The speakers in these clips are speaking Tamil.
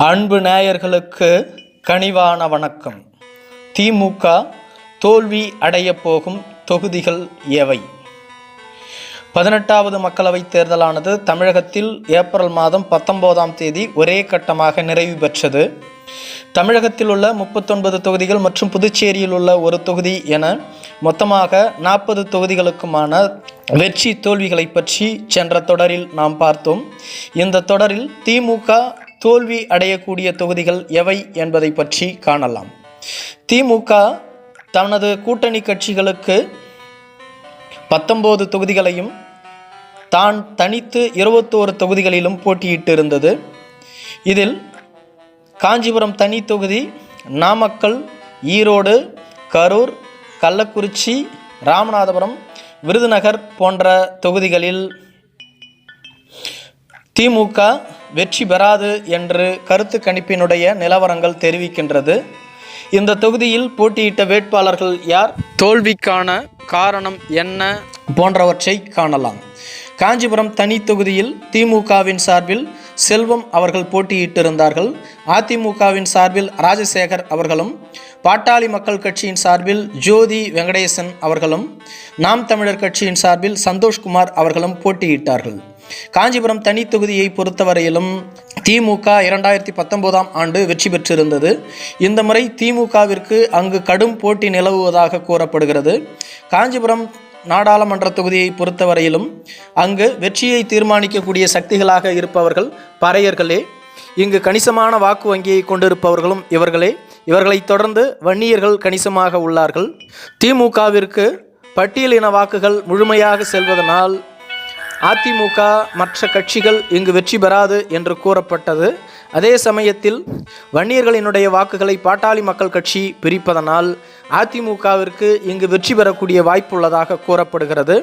அன்பு நேயர்களுக்கு கனிவான வணக்கம். திமுக தோல்வி அடையப் போகும் தொகுதிகள் எவை? பதினெட்டாவது மக்களவைத் தேர்தலானது தமிழகத்தில் ஏப்ரல் மாதம் பத்தொன்பதாம் தேதி ஒரே கட்டமாக நிறைவு பெற்றது. தமிழகத்தில் உள்ள முப்பத்தொன்பது தொகுதிகள் மற்றும் புதுச்சேரியில் உள்ள ஒரு தொகுதி என மொத்தமாக நாற்பது தொகுதிகளுக்குமான வெற்றி தோல்விகளை பற்றி சென்ற தொடரில் நாம் பார்த்தோம். இந்த தொடரில் திமுக தோல்வி அடையக்கூடிய தொகுதிகள் எவை என்பதை பற்றி காணலாம். திமுக தனது கூட்டணி கட்சிகளுக்கு பத்தொம்போது தொகுதிகளையும் தான் தனித்து இருபத்தோரு தொகுதிகளிலும் போட்டியிட்டு இருந்தது இதில் காஞ்சிபுரம் தனி தொகுதி நாமக்கல் ஈரோடு கரூர் கள்ளக்குறிச்சி ராமநாதபுரம் விருதுநகர் போன்ற தொகுதிகளில் திமுக வெற்றி பெறாது என்று கருத்து கணிப்பினுடைய நிலவரங்கள் தெரிவிக்கின்றது. இந்த தொகுதியில் போட்டியிட்ட வேட்பாளர்கள் யார்? தோல்விக்கான காரணம் என்ன? போன்றவற்றை காணலாம். காஞ்சிபுரம் தனி தொகுதியில் திமுகவின் சார்பில் செல்வம் அவர்கள் போட்டியிட்டிருந்தார்கள். அதிமுகவின் சார்பில் ராஜசேகர் அவர்களும் பாட்டாளி மக்கள் கட்சியின் சார்பில் ஜோதி வெங்கடேசன் அவர்களும் நாம் தமிழர் கட்சியின் சார்பில் சந்தோஷ்குமார் அவர்களும் போட்டியிட்டார்கள். காஞ்சிபுரம் தனி தொகுதியை பொறுத்தவரையிலும் திமுக இரண்டாயிரத்தி பத்தொன்பதாம் ஆண்டு வெற்றி பெற்றிருந்தது. இந்த முறை திமுகவிற்கு அங்கு கடும் போட்டி நிலவுவதாக கூறப்படுகிறது. காஞ்சிபுரம் நாடாளுமன்ற தொகுதியை பொறுத்தவரையிலும் அங்கு வெற்றியை தீர்மானிக்கக்கூடிய சக்திகளாக இருப்பவர்கள் பறையர்களே இங்கு கணிசமான வாக்கு வங்கியை கொண்டிருப்பவர்களும் இவர்களே. இவர்களைத் தொடர்ந்து வன்னியர்கள் கணிசமாக உள்ளார்கள். திமுகவிற்கு பட்டியலின வாக்குகள் முழுமையாக செல்வதனால் அதிமுக மற்ற கட்சிகள் இங்கு வெற்றி பெறாது என்று கூறப்பட்டது. அதே சமயத்தில் வன்னியர்களினுடைய வாக்குகளை பாட்டாளி மக்கள் கட்சி பிரிப்பதனால் அதிமுகவிற்கு இங்கு வெற்றி பெறக்கூடிய வாய்ப்புள்ளதாக கூறப்படுகிறது.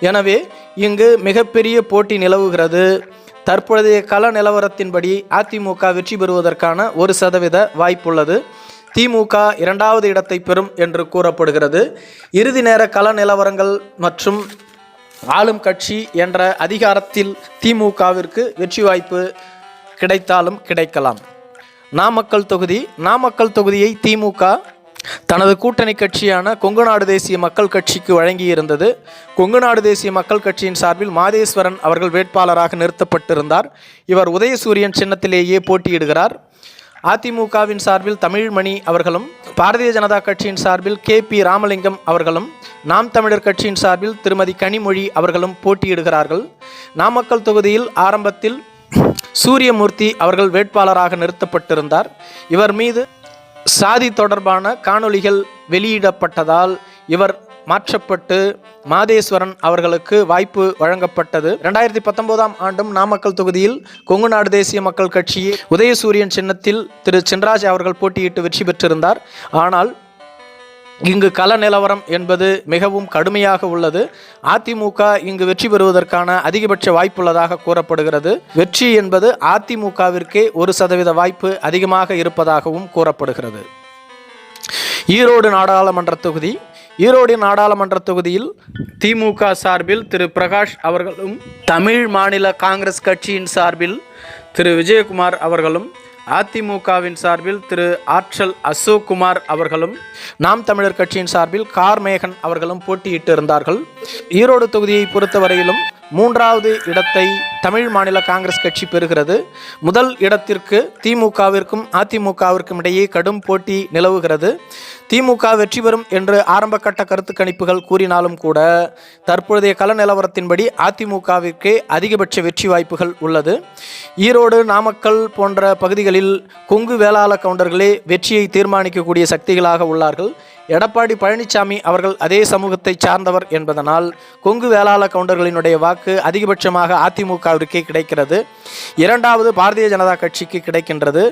எனவே இங்கு மிகப்பெரிய போட்டி நிலவுகிறது. தற்பொழுதைய கள நிலவரத்தின்படி அதிமுக வெற்றி பெறுவதற்கான ஒரு சதவீத வாய்ப்புள்ளது. திமுக இரண்டாவது இடத்தை பெறும் என்று கூறப்படுகிறது. இறுதி நேர கள நிலவரங்கள் மற்றும் ஆளும் கட்சி என்ற அதிகாரத்தில் திமுகவிற்கு வெற்றி வாய்ப்பு கிடைத்தாலும் கிடைக்கலாம். நாமக்கல் தொகுதி நாமக்கல் தொகுதியை திமுக தனது கூட்டணி கட்சியான கொங்கு நாடு தேசிய மக்கள் கட்சிக்கு வழங்கியிருந்தது. கொங்கு நாடு தேசிய மக்கள் கட்சியின் சார்பில் மாதேஸ்வரன் அவர்கள் வேட்பாளராக நிறுத்தப்பட்டிருந்தார். இவர் உதயசூரியன் சின்னத்திலேயே போட்டியிடுகிறார். அதிமுகவின் சார்பில் தமிழ்மணி அவர்களும் பாரதிய ஜனதா கட்சியின் சார்பில் கே பி ராமலிங்கம் அவர்களும் நாம் தமிழர் கட்சியின் சார்பில் திருமதி கனிமொழி அவர்களும் போட்டியிடுகிறார்கள். நாமக்கல் தொகுதியில் ஆரம்பத்தில் சூரியமூர்த்தி அவர்கள் வேட்பாளராக நிறுத்தப்பட்டிருந்தார். இவர் மீது சாதி தொடர்பான காணொளிகள் வெளியிடப்பட்டதால் இவர் மாற்றப்பட்டு மாதேஸ்வரன் அவர்களுக்கு வாய்ப்பு வழங்கப்பட்டது. ரெண்டாயிரத்தி பத்தொன்பதாம் ஆண்டும் நாமக்கல் தொகுதியில் கொங்கு நாடு தேசிய மக்கள் கட்சியை உதயசூரியன் சின்னத்தில் திரு சின்ராஜ் அவர்கள் போட்டியிட்டு வெற்றி பெற்றிருந்தார். ஆனால் இங்கு கள நிலவரம் என்பது மிகவும் கடுமையாக உள்ளது. அதிமுக இங்கு வெற்றி பெறுவதற்கான அதிகபட்ச வாய்ப்புள்ளதாக கூறப்படுகிறது. வெற்றி என்பது அதிமுகவிற்கே ஒரு சதவீத வாய்ப்பு அதிகமாக இருப்பதாகவும் கூறப்படுகிறது. ஈரோடு நாடாளுமன்ற தொகுதி ஈரோடு நாடாளுமன்ற தொகுதியில் திமுக சார்பில் திரு பிரகாஷ் அவர்களும் தமிழ் மாநில காங்கிரஸ் கட்சியின் சார்பில் திரு விஜயகுமார் அவர்களும் அதிமுகவின் சார்பில் திரு ஆற்றல் அசோக் குமார் அவர்களும் நாம் தமிழர் கட்சியின் சார்பில் கார்மேகன் அவர்களும் போட்டியிட்டு இருந்தார்கள் ஈரோடு தொகுதியை பொறுத்தவரையிலும் மூன்றாவது இடத்தை தமிழ் மாநில காங்கிரஸ் கட்சி பெறுகிறது. முதல் இடத்திற்கு திமுகவிற்கும் அதிமுகவிற்கும் இடையே கடும் போட்டி நிலவுகிறது. திமுக வெற்றி பெறும் என்று ஆரம்பகட்ட கருத்து கணிப்புகள் கூறினாலும் கூட தற்பொழுதைய கள நிலவரத்தின்படி அதிமுகவிற்கே அதிகபட்ச வெற்றி வாய்ப்புகள் உள்ளது. ஈரோடு நாமக்கல் போன்ற பகுதிகளில் கொங்கு வேளாள கவுண்டர்களே வெற்றியை தீர்மானிக்கக்கூடிய சக்திகளாக உள்ளார்கள். எடப்பாடி பழனிசாமி அவர்கள் அதே சமூகத்தை சார்ந்தவர் என்பதனால் கொங்கு வேளாள கவுண்டர்களினுடைய வாக்கு அதிகபட்சமாக அதிமுக அதிமுகவிற்கே கிடைக்கிறது. இரண்டாவது பாரதிய ஜனதா கட்சிக்கு கிடைக்கின்றது.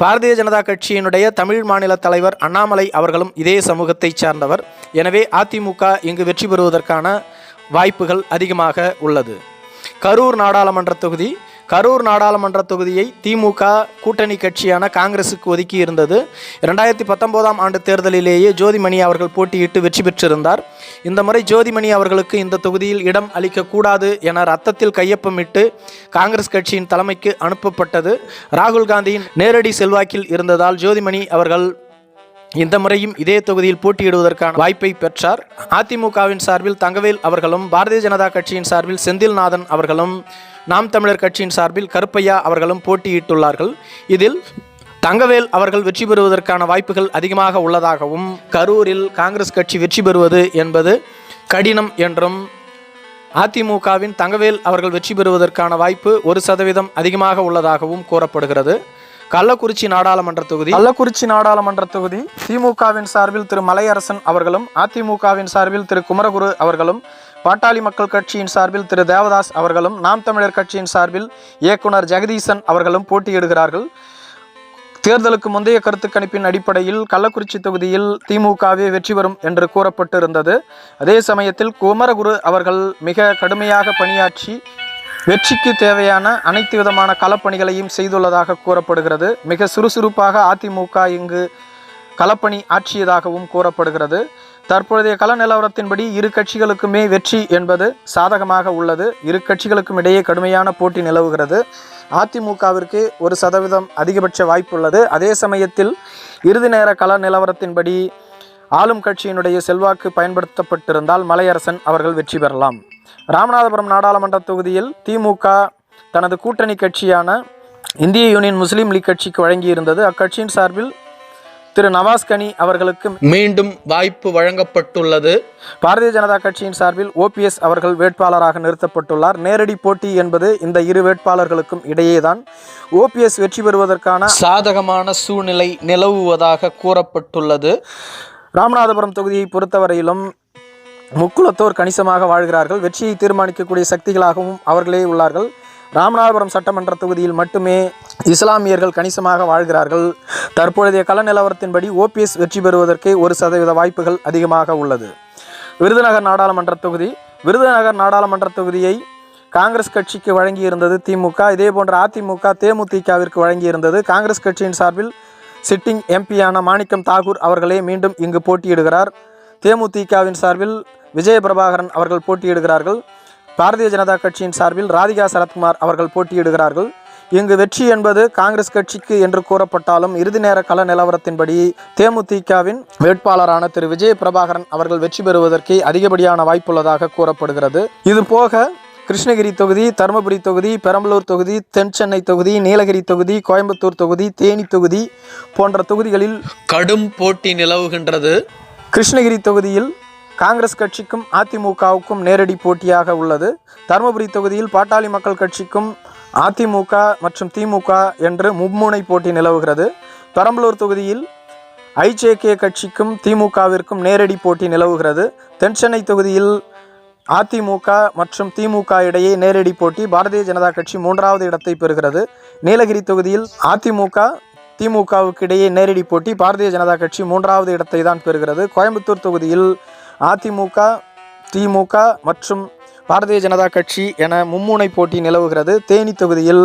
பாரதிய ஜனதா கட்சியினுடைய தமிழ் மாநில தலைவர் அண்ணாமலை அவர்களும் இதே சமூகத்தை சார்ந்தவர். எனவே அதிமுக இங்கு வெற்றி பெறுவதற்கான வாய்ப்புகள் அதிகமாக உள்ளது. கரூர் நாடாளுமன்ற தொகுதி கரூர் நாடாளுமன்ற தொகுதியை திமுக கூட்டணி கட்சியான காங்கிரசுக்கு ஒதுக்கி இருந்தது. இரண்டாயிரத்தி பத்தொன்பதாம் ஆண்டு தேர்தலிலேயே ஜோதிமணி அவர்கள் போட்டியிட்டு வெற்றி பெற்றிருந்தார். இந்த முறை ஜோதிமணி அவர்களுக்கு இந்த தொகுதியில் இடம் அளிக்கக்கூடாது என ரத்தத்தில் கையொப்பமிட்டு காங்கிரஸ் கட்சியின் தலைமைக்கு அனுப்பப்பட்டது. ராகுல் காந்தியின் நேரடி செல்வாக்கில் இருந்ததால் ஜோதிமணி அவர்கள் இந்த முறையும் இதே தொகுதியில் போட்டியிடுவதற்கான வாய்ப்பை பெற்றார். அதிமுகவின் சார்பில் தங்கவேல் அவர்களும் பாரதிய ஜனதா கட்சியின் சார்பில் செந்தில்நாதன் அவர்களும் நாம் தமிழர் கட்சியின் சார்பில் கருப்பையா அவர்களும் போட்டியிட்டுள்ளார்கள். இதில் தங்கவேல் அவர்கள் வெற்றி பெறுவதற்கான வாய்ப்புகள் அதிகமாக உள்ளதாகவும் கரூரில் காங்கிரஸ் கட்சி வெற்றி பெறுவது என்பது கடினம் என்றும் அதிமுகவின் தங்கவேல் அவர்கள் வெற்றி பெறுவதற்கான வாய்ப்பு ஒரு சதவீதம் அதிகமாக உள்ளதாகவும் கூறப்படுகிறது. கள்ளக்குறிச்சி நாடாளுமன்ற தொகுதி. கள்ளக்குறிச்சி நாடாளுமன்ற தொகுதி. திமுகவின் சார்பில் திரு மலையரசன் அவர்களும் அதிமுகவின் சார்பில் திரு குமரகுரு அவர்களும் பாட்டாளி மக்கள் கட்சியின் சார்பில் திரு தேவதாஸ் அவர்களும் நாம் தமிழர் கட்சியின் சார்பில் இயக்குனர் ஜெகதீசன் அவர்களும் போட்டியிடுகிறார்கள். தேர்தலுக்கு முந்தைய கருத்து கணிப்பின் அடிப்படையில் கள்ளக்குறிச்சி தொகுதியில் திமுகவே வெற்றி பெறும் என்று கூறப்பட்டிருந்தது. அதே சமயத்தில் குமரகுரு அவர்கள் மிக கடுமையாக பணியாற்றி வெற்றிக்கு தேவையான அனைத்து விதமான களப்பணிகளையும் செய்துள்ளதாக கூறப்படுகிறது. மிக சுறுசுறுப்பாக அதிமுக இங்கு களப்பணி ஆற்றியதாகவும் கூறப்படுகிறது. தற்பொழுதைய கள நிலவரத்தின்படி இரு கட்சிகளுக்குமே வெற்றி என்பது சாதகமாக உள்ளது. இரு கட்சிகளுக்கும் இடையே கடுமையான போட்டி நிலவுகிறது. அதிமுகவிற்கு ஒரு சதவீதம் அதிகபட்ச வாய்ப்புள்ளது. அதே சமயத்தில் இறுதி நேர கள நிலவரத்தின்படி ஆளும் கட்சியினுடைய செல்வாக்கு பயன்படுத்தப்பட்டிருந்தால் மலையரசன் அவர்கள் வெற்றி பெறலாம். ராமநாதபுரம் நாடாளுமன்ற தொகுதியில் திமுக தனது கூட்டணி கட்சியான இந்திய யூனியன் முஸ்லீம் லீக் கட்சிக்கு வழங்கியிருந்தது. அக்கட்சியின் சார்பில் திரு நவாஸ் கனி அவர்களுக்கு மீண்டும் வாய்ப்பு வழங்கப்பட்டுள்ளது. பாரதிய ஜனதா கட்சியின் சார்பில் ஓபிஎஸ் அவர்கள் வேட்பாளராக நிறுத்தப்பட்டுள்ளார். நேரடி போட்டி என்பது இந்த இரு வேட்பாளர்களுக்கும் இடையேதான். ஓபிஎஸ் வெற்றி பெறுவதற்கான சாதகமான சூழ்நிலை நிலவுவதாக கூறப்பட்டுள்ளது. ராமநாதபுரம் தொகுதியை பொறுத்தவரையிலும் முக்குலத்தோர் கணிசமாக வாழ்கிறார்கள். வெற்றியை தீர்மானிக்கக்கூடிய சக்திகளாகவும் அவர்களே உள்ளார்கள். ராமநாதபுரம் சட்டமன்ற தொகுதியில் மட்டுமே இஸ்லாமியர்கள் கணிசமாக வாழ்கிறார்கள். தற்பொழுதைய கள நிலவரத்தின்படி ஓபிஎஸ் வெற்றி பெறுவதற்கே ஒரு சதவீத வாய்ப்புகள் அதிகமாக உள்ளது. விருதுநகர் நாடாளுமன்ற தொகுதி. விருதுநகர் நாடாளுமன்ற தொகுதியை காங்கிரஸ் கட்சிக்கு வழங்கியிருந்தது திமுக இதே போன்ற அதிமுக தேமுதிகவிற்கு வழங்கியிருந்தது காங்கிரஸ் கட்சியின் சார்பில் சிட்டிங் எம்பியான மாணிக்கம் தாகூர் அவர்களே மீண்டும் இங்கு போட்டியிடுகிறார். தேமுதிகவின் சார்பில் விஜய பிரபாகரன் அவர்கள் போட்டியிடுகிறார்கள். பாரதிய ஜனதா கட்சியின் சார்பில் ராதிகா சரத்குமார் அவர்கள் போட்டியிடுகிறார்கள். இங்கு வெற்றி என்பது காங்கிரஸ் கட்சிக்கு என்று கூறப்பட்டாலும் இறுதி நேர கள நிலவரத்தின்படி தேமுதிகவின் வேட்பாளரான திரு விஜய பிரபாகரன் அவர்கள் வெற்றி பெறுவதற்கே அதிகப்படியான வாய்ப்புள்ளதாக கூறப்படுகிறது. இது போக கிருஷ்ணகிரி தொகுதி தருமபுரி தொகுதி பெரம்பலூர் தொகுதி தென் சென்னை தொகுதி நீலகிரி தொகுதி கோயம்புத்தூர் தொகுதி தேனி தொகுதி போன்ற தொகுதிகளில் கடும் போட்டி நிலவுகின்றது. கிருஷ்ணகிரி தொகுதியில் காங்கிரஸ் கட்சிக்கும் அதிமுகவுக்கும் நேரடி போட்டியாக உள்ளது. தருமபுரி தொகுதியில் பாட்டாளி மக்கள் கட்சிக்கும் அதிமுக மற்றும் திமுக என்று மும்முனை போட்டி நிலவுகிறது. பெரம்பலூர் தொகுதியில் ஐஜேகே கட்சிக்கும் திமுகவிற்கும் நேரடி போட்டி நிலவுகிறது. தென்சென்னை தொகுதியில் அதிமுக மற்றும் திமுக இடையே நேரடி போட்டி பாரதிய ஜனதா கட்சி மூன்றாவது இடத்தை பெறுகிறது. நீலகிரி தொகுதியில் அதிமுக திமுகவுக்கு இடையே நேரடி போட்டி பாரதிய ஜனதா கட்சி மூன்றாவது இடத்தை தான் பெறுகிறது. கோயம்புத்தூர் தொகுதியில் அதிமுக திமுக மற்றும் பாரதிய ஜனதா கட்சி என மும்முனை போட்டி நிலவுகிறது. தேனி தொகுதியில்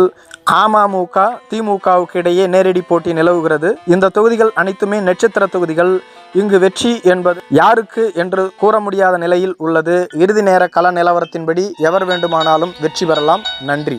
அமமுக திமுகவுக்கு இடையே நேரடி போட்டி நிலவுகிறது. இந்த தொகுதிகள் அனைத்துமே நட்சத்திர தொகுதிகள். இங்கு வெற்றி என்பது யாருக்கு என்று கூற முடியாத நிலையில் உள்ளது. இறுதி நேர கள நிலவரத்தின்படி எவர் வேண்டுமானாலும் வெற்றி பெறலாம். நன்றி.